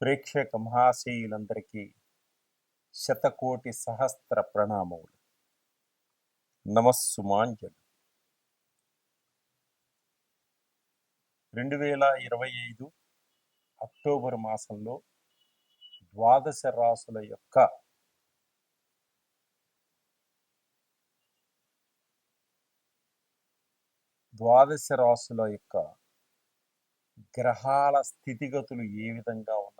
ప్రేక్షక మహాశయులందరికీ శతకోటి సహస్ర ప్రణామములు. నమస్సుమాంజలు. రెండు వేల ఇరవై ఐదు అక్టోబర్ మాసంలో ద్వాదశ రాసుల యొక్క ద్వాదశ రాసుల యొక్క గ్రహాల స్థితిగతులు ఏ విధంగా ఉన్నాయి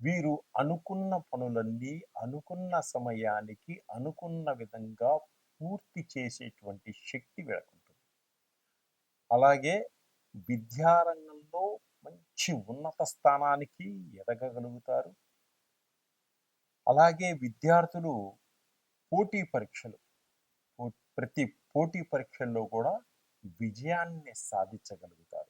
వీరు అనుకున్న పనులన్నీ అనుకున్న సమయానికి అనుకున్న విధంగా పూర్తి చేసేటువంటి శక్తి వీళ్ళకుంటుంది. అలాగే విద్యారంగంలో మంచి ఉన్నత స్థానానికి ఎదగగలుగుతారు. అలాగే విద్యార్థులు పోటీ పరీక్షలు ప్రతి పోటీ పరీక్షల్లో కూడా విజయాన్ని సాధించగలుగుతారు.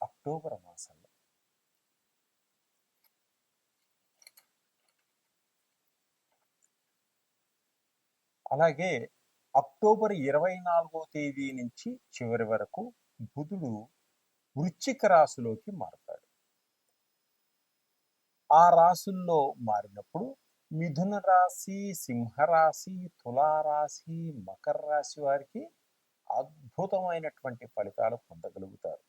అక్టోబర్ మాసంలో. అలాగే అక్టోబర్ ఇరవై నాలుగో తేదీ నుంచి చివరి వరకు బుధుడు వృశ్చిక రాశిలోకి మారుతాడు. ఆ రాశుల్లో మారినప్పుడు మిథున రాశి సింహరాశి తులారాశి మకర రాశి వారికి అద్భుతమైనటువంటి ఫలితాలు పొందగలుగుతారు.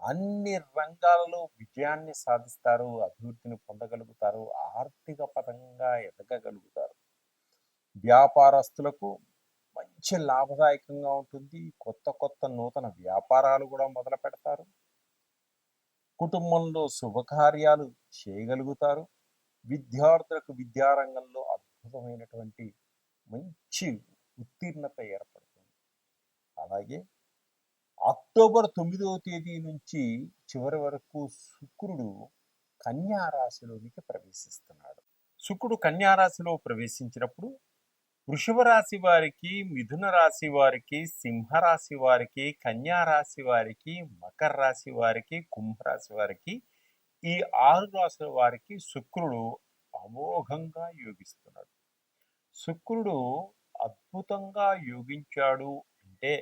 అన్ని రంగాలలో విజయాన్ని సాధిస్తారు అభివృద్ధిని పొందగలుగుతారు ఆర్థిక పరంగా ఎదగగలుగుతారు. వ్యాపారస్తులకు మంచి లాభదాయకంగా ఉంటుంది. కొత్త కొత్త నూతన వ్యాపారాలు కూడా మొదలు పెడతారు. కుటుంబంలో శుభకార్యాలు చేయగలుగుతారు. విద్యార్థులకు విద్యారంగంలో అద్భుతమైనటువంటి మంచి ఉత్తీర్ణత ఏర్పడుతుంది. అలాగే అక్టోబర్ తొమ్మిదవ తేదీ నుంచి చివరి వరకు శుక్రుడు కన్యారాశిలోనికి ప్రవేశిస్తున్నాడు. శుక్రుడు కన్యారాశిలో ప్రవేశించినప్పుడు వృషభ రాశి వారికి మిథున రాశి వారికి సింహరాశి వారికి కన్యారాశి వారికి మకర రాశి వారికి కుంభరాశి వారికి ఈ ఆరు రాశుల వారికి శుక్రుడు అమోఘంగా యోగిస్తున్నాడు. శుక్రుడు అద్భుతంగా యోగించాడు అంటే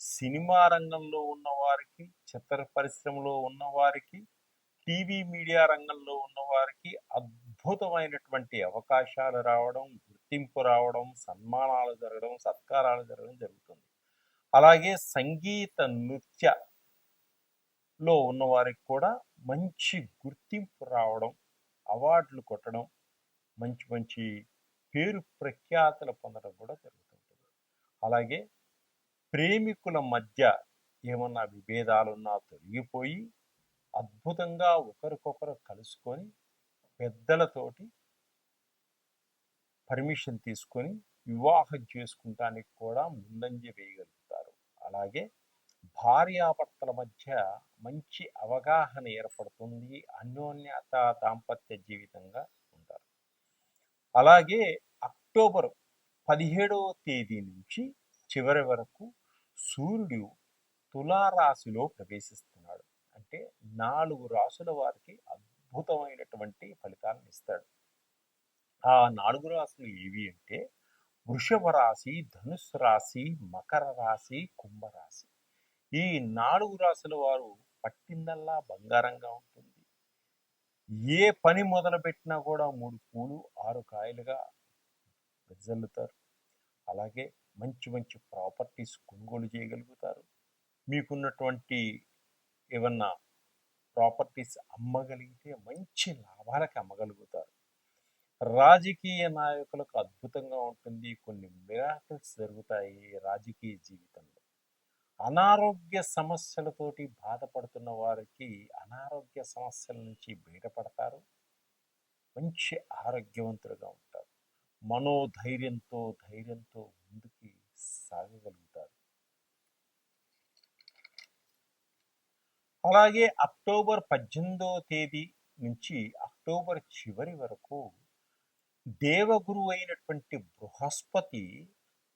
సినిమా రంగంలో ఉన్నవారికి చిత్ర పరిశ్రమలో ఉన్నవారికి టీవీ మీడియా రంగంలో ఉన్నవారికి అద్భుతమైనటువంటి అవకాశాలు రావడం గుర్తింపు రావడం సన్మానాలు జరగడం సత్కారాలు జరగడం జరుగుతుంది. అలాగే సంగీత నృత్య లో ఉన్నవారికి కూడా మంచి గుర్తింపు రావడం అవార్డులు కొట్టడం మంచి మంచి పేరు ప్రఖ్యాతలు పొందడం కూడా జరుగుతుంటుంది. అలాగే ప్రేమికుల మధ్య ఏమన్నా విభేదాలున్నా తొలగిపోయి అద్భుతంగా ఒకరికొకరు కలుసుకొని పెద్దలతోటి పర్మిషన్ తీసుకొని వివాహం చేసుకుంటానికి కూడా ముందంజ వేయగలుగుతారు. అలాగే భార్యాభర్తల మధ్య మంచి అవగాహన ఏర్పడుతుంది అన్యోన్యత దాంపత్య జీవితంగా ఉంటారు. అలాగే అక్టోబర్ పదిహేడవ తేదీ నుంచి చివరి వరకు సూర్యుడు తులారాశిలో ప్రవేశిస్తున్నాడు. అంటే నాలుగు రాసుల వారికి అద్భుతమైనటువంటి ఫలితాలను ఇస్తాడు. ఆ నాలుగు రాశులు ఏవి అంటే వృషభ రాశి ధనుస్సు రాశి మకర రాశి కుంభరాశి ఈ నాలుగు రాశుల వారు పట్టిందల్లా బంగారంగా ఉంటుంది. ఏ పని మొదలుపెట్టినా కూడా మూడు పూలు ఆరు కాయలుగా వెజల్లుతారు అలాగే మంచి మంచి ప్రాపర్టీస్ కొనుగోలు చేయగలుగుతారు. మీకున్నటువంటి ఏమన్నా ప్రాపర్టీస్ అమ్మగలిగితే మంచి లాభాలకి అమ్మగలుగుతారు. రాజకీయ నాయకులకు అద్భుతంగా ఉంటుంది. కొన్ని మిరాకల్స్ జరుగుతాయి రాజకీయ జీవితంలో. అనారోగ్య సమస్యలతోటి బాధపడుతున్న వారికి అనారోగ్య సమస్యల నుంచి బయటపడతారు. మంచి ఆరోగ్యవంతులుగా ఉంటారు. మనోధైర్యంతో ధైర్యంతో సాగగలుగుతారు అలాగే అక్టోబర్ పద్దెనిమిదవ తేదీ నుంచి అక్టోబర్ చివరి వరకు దేవగురు అయినటువంటి బృహస్పతి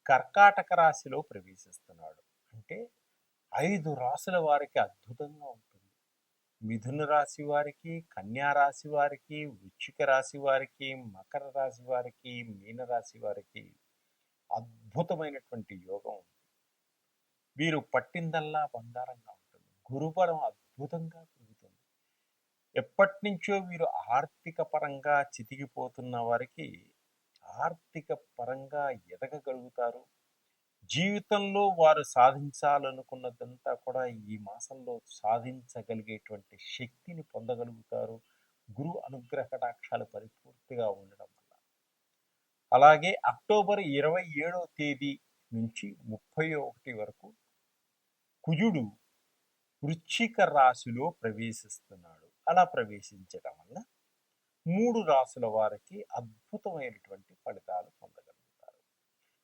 కర్కాటక రాశిలో ప్రవేశిస్తున్నాడు. అంటే ఐదు రాశుల వారికి అద్భుతంగా ఉంటుంది. మిథున రాశి వారికి కన్యా రాశి వారికి వృశ్చిక రాశి వారికి మకర రాశి వారికి మీన రాశి వారికి అద్భుతమైనటువంటి యోగం ఉంది. వీరు పట్టిందల్లా బంగారంగా ఉంటుంది. గురుబలం అద్భుతంగా పెరుగుతుంది. ఎప్పటి నుంచో వీరు ఆర్థిక పరంగా చితికిపోతున్న వారికి ఆర్థిక పరంగా ఎదగగలుగుతారు. జీవితంలో వారు సాధించాలనుకున్నదంతా కూడా ఈ మాసంలో సాధించగలిగేటువంటి శక్తిని పొందగలుగుతారు. గురు అనుగ్రహటాక్షాలు పరిపూర్తిగా ఉండడం అలాగే అక్టోబర్ ఇరవై ఏడవ తేదీ నుంచి ముప్పై ఒకటి వరకు కుజుడు వృశ్చిక రాశిలో ప్రవేశిస్తున్నాడు. అలా ప్రవేశించడం వల్ల మూడు రాశుల వారికి అద్భుతమైనటువంటి ఫలితాలు పొందగలుగుతారు.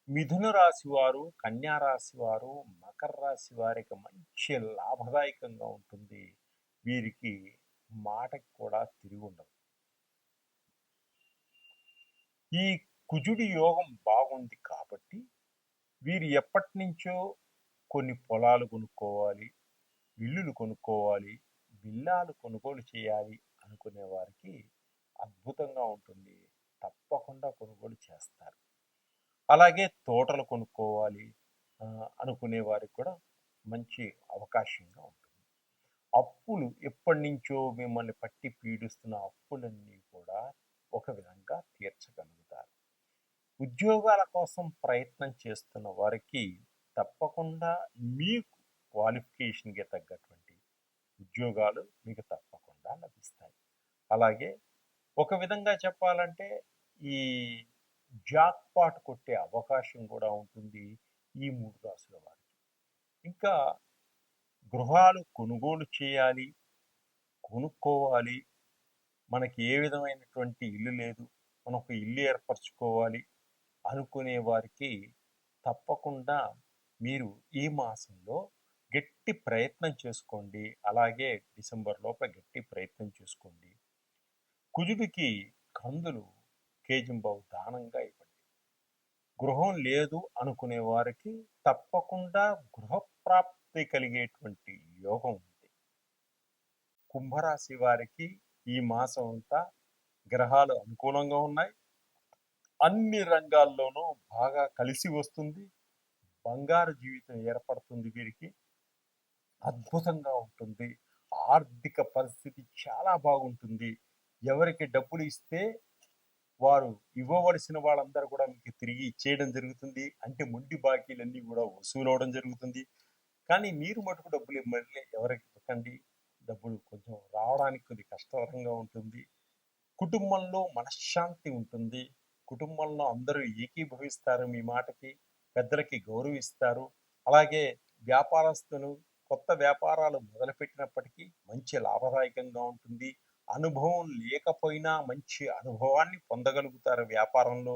మిథున రాశి వారు కన్యా రాశి వారు మకర రాశి వారికి మంచి లాభదాయకంగా ఉంటుంది. వీరికి మాటకి కూడా తిరిగి ఉండదు ఈ కుజుడి యోగం బాగుంది కాబట్టి వీరు ఎప్పటి నుంచో కొన్ని పొలాలు కొనుక్కోవాలి ఇల్లులు కొనుక్కోవాలి బిల్లాలు కొనుగోలు చేయాలి అనుకునే వారికి అద్భుతంగా ఉంటుంది. తప్పకుండా కొనుగోలు చేస్తారు. అలాగే తోటలు కొనుక్కోవాలి అనుకునే వారికి కూడా మంచి అవకాశంగా ఉంటుంది. అప్పులు ఎప్పటి నుంచో మిమ్మల్ని పట్టి పీడిస్తున్న అప్పులన్నీ కూడా ఒక విధంగా తీర్చగలుగుతారు ఉద్యోగాల కోసం ప్రయత్నం చేస్తున్న వారికి తప్పకుండా మీకు క్వాలిఫికేషన్కి తగ్గటువంటి ఉద్యోగాలు మీకు తప్పకుండా లభిస్తాయి. అలాగే ఒక విధంగా చెప్పాలంటే ఈ జాక్ పాట్ కొట్టే అవకాశం కూడా ఉంటుంది ఈ మూడు రాసుల వారికి. ఇంకా గృహాలు కొనుగోలు చేయాలి కొనుక్కోవాలి మనకి ఏ విధమైనటువంటి ఇల్లు లేదు మనం ఒక ఇల్లు ఏర్పరచుకోవాలి అనుకునే వారికి తప్పకుండా మీరు ఈ మాసంలో గట్టి ప్రయత్నం చేసుకోండి. అలాగే డిసెంబర్ లోపల గట్టి ప్రయత్నం చేసుకోండి. కుజుడికి కందులు కేజింబావు దానంగా ఇవ్వండి. గృహం లేదు అనుకునే వారికి తప్పకుండా గృహప్రాప్తి కలిగేటువంటి యోగం ఉంది. కుంభరాశి వారికి ఈ మాసం అంతా గ్రహాలు అనుకూలంగా ఉన్నాయి. అన్ని రంగాల్లోనూ బాగా కలిసి వస్తుంది. బంగారు జీవితం ఏర్పడుతుంది వీరికి. అద్భుతంగా ఉంటుంది. ఆర్థిక పరిస్థితి చాలా బాగుంటుంది. ఎవరికి డబ్బులు ఇస్తే వారు ఇవ్వవలసిన వాళ్ళందరూ కూడా మీకు తిరిగి ఇచ్చేయడం జరుగుతుంది. అంటే మొండి బాకీలన్నీ కూడా వసూలు అవడం జరుగుతుంది. కానీ మీరు మటుకు డబ్బులు ఇవ్వండి ఎవరికి ఇవ్వకండి. డబ్బులు కొంచెం రావడానికి కొద్ది కష్టతరంగా ఉంటుంది. కుటుంబంలో మనశ్శాంతి ఉంటుంది. కుటుంబంలో అందరూ ఏకీభవిస్తారు మీ మాటకి పెద్దలకి గౌరవిస్తారు. అలాగే వ్యాపారస్తులు కొత్త వ్యాపారాలు మొదలుపెట్టినప్పటికీ మంచి లాభదాయకంగా ఉంటుంది. అనుభవం లేకపోయినా మంచి అనుభవాన్ని పొందగలుగుతారు వ్యాపారంలో.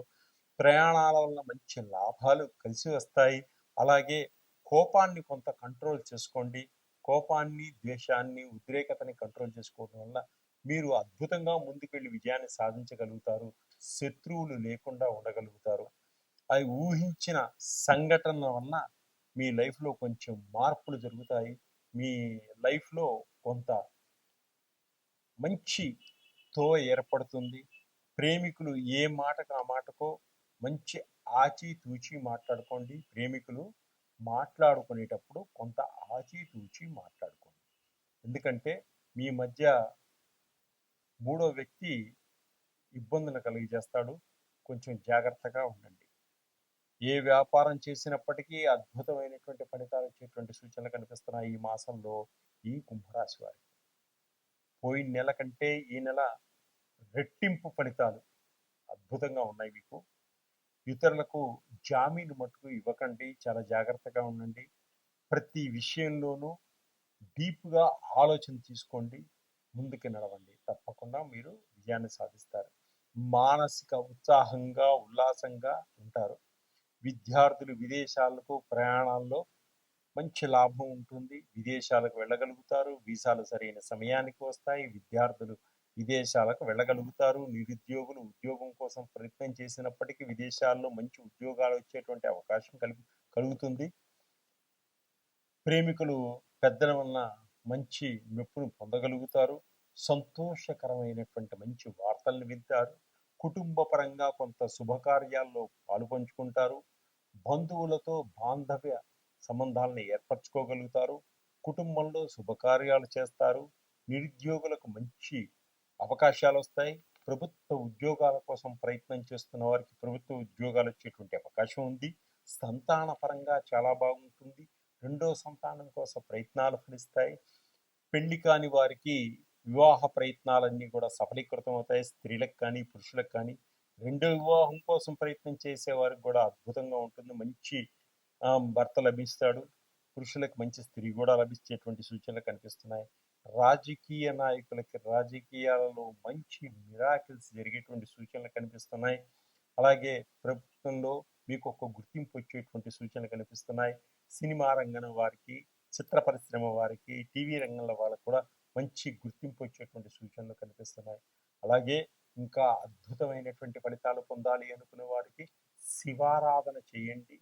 ప్రయాణాల వల్ల మంచి లాభాలు కలిసి వస్తాయి. అలాగే కోపాన్ని కొంత కంట్రోల్ చేసుకోండి. కోపాన్ని ద్వేషాన్ని ఉద్రేకతని కంట్రోల్ చేసుకోవడం వల్ల మీరు అద్భుతంగా ముందుకెళ్ళి విజయాన్ని సాధించగలుగుతారు. శత్రువులు లేకుండా ఉండగలుగుతారు. అవి ఊహించిన సంఘటన వలన మీ లైఫ్లో కొంచెం మార్పులు జరుగుతాయి. మీ లైఫ్లో కొంత మంచి తో ఏర్పడుతుంది. ప్రేమికులు ఏ మాటకు ఆ మాటకో మంచి ఆచితూచి మాట్లాడుకోండి. ప్రేమికులు మాట్లాడుకునేటప్పుడు కొంత ఆచితూచి మాట్లాడుకోండి. ఎందుకంటే మీ మధ్య మూడో వ్యక్తి ఇబ్బందులు కలిగజేస్తాడు. కొంచెం జాగ్రత్తగా ఉండండి. ఏ వ్యాపారం చేసినప్పటికీ అద్భుతమైనటువంటి ఫలితాలు ఇచ్చేటువంటి సూచనలు కనిపిస్తున్నాయి ఈ మాసంలో ఈ కుంభరాశి వారికి. పోయిన నెల కంటే ఈ నెల రెట్టింపు ఫలితాలు అద్భుతంగా ఉన్నాయి మీకు. ఇతరులకు జామీను మట్టుకు ఇవ్వకండి. చాలా జాగ్రత్తగా ఉండండి. ప్రతి విషయంలోనూ డీప్గా ఆలోచన తీసుకోండి. ముందుకు నడవండి. తప్పకుండా మీరు విజయాన్ని సాధిస్తారు. మానసిక ఉత్సాహంగా ఉల్లాసంగా ఉంటారు. విద్యార్థులు విదేశాలకు ప్రయాణాల్లో మంచి లాభం ఉంటుంది. విదేశాలకు వెళ్ళగలుగుతారు. వీసాలు సరైన సమయానికి వస్తాయి. విద్యార్థులు విదేశాలకు వెళ్ళగలుగుతారు. నిరుద్యోగులు ఉద్యోగం కోసం ప్రయత్నం చేసినప్పటికీ విదేశాల్లో మంచి ఉద్యోగాలు వచ్చేటువంటి అవకాశం కలిగి కలుగుతుంది. ప్రేమికులు పెద్దల వలన మంచి మెప్పును పొందగలుగుతారు. సంతోషకరమైనటువంటి మంచి వార్తల్ని వింటారు. కుటుంబ పరంగా కొంత శుభకార్యాల్లో పాలు పంచుకుంటారు బంధువులతో బాంధవ్య సంబంధాలను ఏర్పరచుకోగలుగుతారు. కుటుంబంలో శుభకార్యాలు చేస్తారు. నిరుద్యోగులకు మంచి అవకాశాలు వస్తాయి ప్రభుత్వ ఉద్యోగాల కోసం ప్రయత్నం చేస్తున్న వారికి ప్రభుత్వ ఉద్యోగాలు వచ్చేటువంటి అవకాశం ఉంది. సంతాన పరంగా చాలా బాగుంటుంది. రెండో సంతానం కోసం ప్రయత్నాలు ఫలిస్తాయి. పెళ్ళి కాని వారికి వివాహ ప్రయత్నాలన్నీ కూడా సఫలీకృతం అవుతాయి. స్త్రీలకు కానీ పురుషులకు కానీ రెండో వివాహం కోసం ప్రయత్నం చేసే వారికి కూడా అద్భుతంగా ఉంటుంది. మంచి భర్త లభిస్తాడు. పురుషులకు మంచి స్త్రీ కూడా లభించేటువంటి సూచనలు కనిపిస్తున్నాయి. రాజకీయ నాయకులకి రాజకీయాలలో మంచి మిరాకిల్స్ జరిగేటువంటి సూచనలు కనిపిస్తున్నాయి. అలాగే ప్రభుత్వంలో మీకు ఒక గుర్తింపు వచ్చేటువంటి సూచనలు కనిపిస్తున్నాయి. సినిమా రంగం వారికి చిత్ర పరిశ్రమ వారికి టీవీ రంగంలో వాళ్ళకి కూడా మంచి గుర్తింపు వచ్చేటువంటి సూచనలు కనిపిస్తున్నాయి. అలాగే ఇంకా అద్భుతమైనటువంటి ఫలితాలు పొందాలి అనుకునే వారికి శివారాధన చేయండి.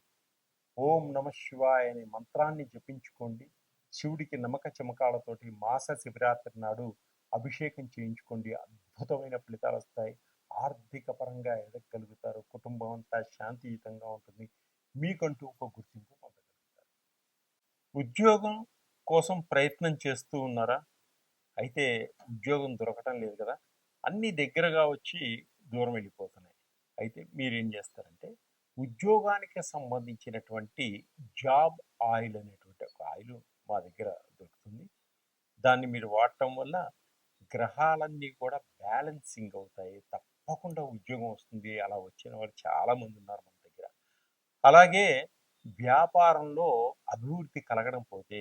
ఓం నమ శివాయ అనే మంత్రాన్ని జపించుకోండి. శివుడికి నమ్మక చమకాలతోటి మాస శివరాత్రి నాడు అభిషేకం చేయించుకోండి. అద్భుతమైన ఫలితాలు వస్తాయి. ఆర్థిక పరంగా ఎదగలుగుతారు. కుటుంబం అంతా శాంతియుతంగా ఉంటుంది. మీకంటూ ఒక గుర్తింపు పొందగలుగుతారు. ఉద్యోగం కోసం ప్రయత్నం చేస్తూ ఉన్నారా? అయితే ఉద్యోగం దొరకటం లేదు కదా! అన్ని దగ్గరగా వచ్చి దూరం వెళ్ళిపోతున్నాయి. అయితే మీరేం చేస్తారంటే ఉద్యోగానికి సంబంధించినటువంటి జాబ్ ఆయిల్ అనేటువంటి ఒక ఆయిల్ మా దగ్గర దొరుకుతుంది. దాన్ని మీరు వాడటం వల్ల గ్రహాలన్నీ కూడా బ్యాలెన్సింగ్ అవుతాయి. తప్పకుండా ఉద్యోగం వస్తుంది. అలా వచ్చిన వాళ్ళు చాలామంది ఉన్నారు మన దగ్గర. అలాగే వ్యాపారంలో అభివృద్ధి కలగడం పోతే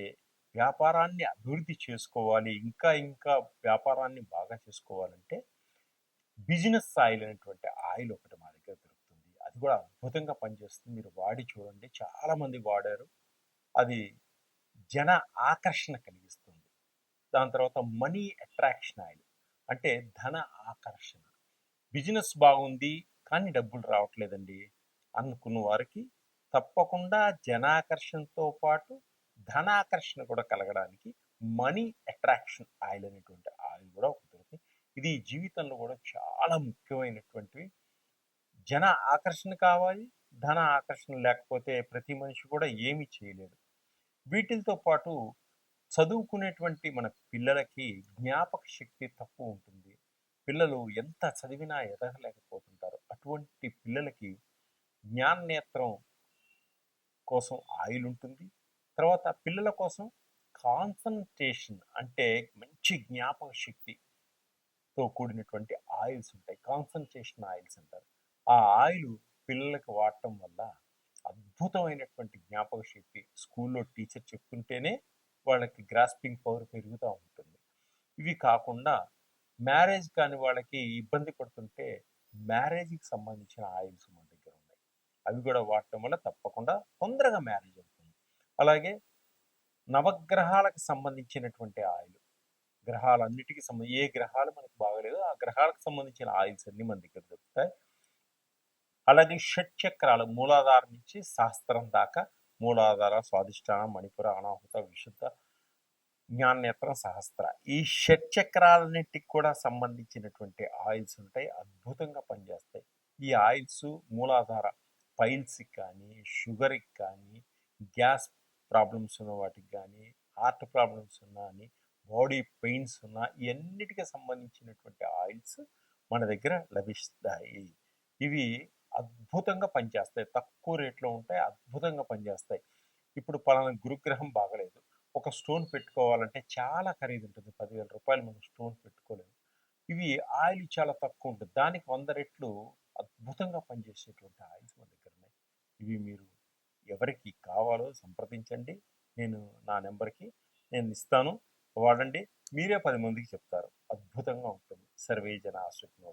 వ్యాపారాన్ని అభివృద్ధి చేసుకోవాలి ఇంకా ఇంకా వ్యాపారాన్ని బాగా చేసుకోవాలంటే బిజినెస్ ఆయిల్ అనేటువంటి ఆయిల్ ఒకటి మా దగ్గర దొరుకుతుంది. అది కూడా అద్భుతంగా పనిచేస్తుంది. మీరు వాడి చూడండి. చాలామంది వాడారు. అది జన ఆకర్షణ కలిగిస్తుంది. దాని తర్వాత మనీ అట్రాక్షన్ ఆయిల్ అంటే ధన ఆకర్షణ. బిజినెస్ బాగుంది కానీ డబ్బులు రావట్లేదండి. అనుకున్న వారికి తప్పకుండా జనాకర్షణతో పాటు ధనాకర్షణ కూడా కలగడానికి మనీ అట్రాక్షన్ ఆయిల్ అనేటువంటి ఆయిల్ కూడా ఒకటి దొరుకుతుంది. ఇది జీవితంలో కూడా చాలా ముఖ్యమైనటువంటివి. జన ఆకర్షణ కావాలి ధన ఆకర్షణ లేకపోతే ప్రతి మనిషి కూడా ఏమీ చేయలేడు. వీటితో పాటు చదువుకునేటువంటి మన పిల్లలకి జ్ఞాపక శక్తి తక్కువ ఉంటుంది. పిల్లలు ఎంత చదివినా ఎదగలేకపోతుంటారు. అటువంటి పిల్లలకి జ్ఞాననేత్రం కోసం ఆయిల్ ఉంటుంది. తర్వాత పిల్లల కోసం కాన్సన్ట్రేషన్ అంటే మంచి జ్ఞాపక శక్తితో కూడినటువంటి ఆయిల్స్ ఉంటాయి. కాన్సన్ట్రేషన్ ఆయిల్స్ అంటారు. ఆ ఆయిల్ పిల్లలకు వాడటం వల్ల అద్భుతమైనటువంటి జ్ఞాపక శక్తి స్కూల్లో టీచర్ చెప్తుంటేనే వాళ్ళకి గ్రాస్పింగ్ పవర్ పెరుగుతూ ఉంటుంది. ఇవి కాకుండా మ్యారేజ్ కాని వాళ్ళకి ఇబ్బంది పడుతుంటే మ్యారేజ్కి సంబంధించిన ఆయిల్స్ మన దగ్గర ఉన్నాయి. అవి కూడా వాడటం వల్ల తప్పకుండా తొందరగా మ్యారేజ్ అవుతుంది. అలాగే నవగ్రహాలకు సంబంధించినటువంటి ఆయిల్. గ్రహాలన్నిటికీ సంబంధించి ఏ గ్రహాలు మనకు బాగలేదు ఆ గ్రహాలకు సంబంధించిన ఆయిల్స్ అన్ని మన దగ్గర దొరుకుతాయి. అలాగే షట్ చక్రాలు మూలాధారం నుంచి శాస్త్రం దాకా మూలాధార స్వాదిష్టాన మణిపుర అనాహుత విశుద్ధ జ్ఞానేత్రం సహస్ర ఈ షట్ చక్రాలన్నిటికి కూడా సంబంధించినటువంటి ఆయిల్స్ ఉంటాయి అద్భుతంగా పనిచేస్తాయి. ఈ ఆయిల్స్ మూలాధార పైల్స్కి కానీ షుగర్కి కానీ గ్యాస్ ప్రాబ్లమ్స్ ఉన్న వాటికి కానీ హార్ట్ ప్రాబ్లమ్స్ ఉన్నా అని బాడీ పెయిన్స్ ఉన్నా ఇవన్నిటికి సంబంధించినటువంటి ఆయిల్స్ మన దగ్గర లభిస్తాయి. ఇవి అద్భుతంగా పనిచేస్తాయి. తక్కువ రేట్లో ఉంటాయి అద్భుతంగా పనిచేస్తాయి. ఇప్పుడు పలానా గురుగ్రహం బాగలేదు. ఒక స్టోన్ పెట్టుకోవాలంటే చాలా ఖరీదు ఉంటుంది. పదివేల రూపాయలు మనం స్టోన్ పెట్టుకోలేము. ఇవి ఆయిల్ చాలా తక్కువ ఉంటుంది. దానికి వంద రెట్లు అద్భుతంగా పనిచేసేటువంటి ఆయిల్స్ మన దగ్గర ఉన్నాయి. ఇవి మీరు ఎవరికి కావాలో సంప్రదించండి. నేను నా నెంబర్కి నేను ఇస్తాను. వాడండి. మీరే పది మందికి చెప్తారు. అద్భుతంగా ఉంటుంది. సర్వే జన ఆశ్రమ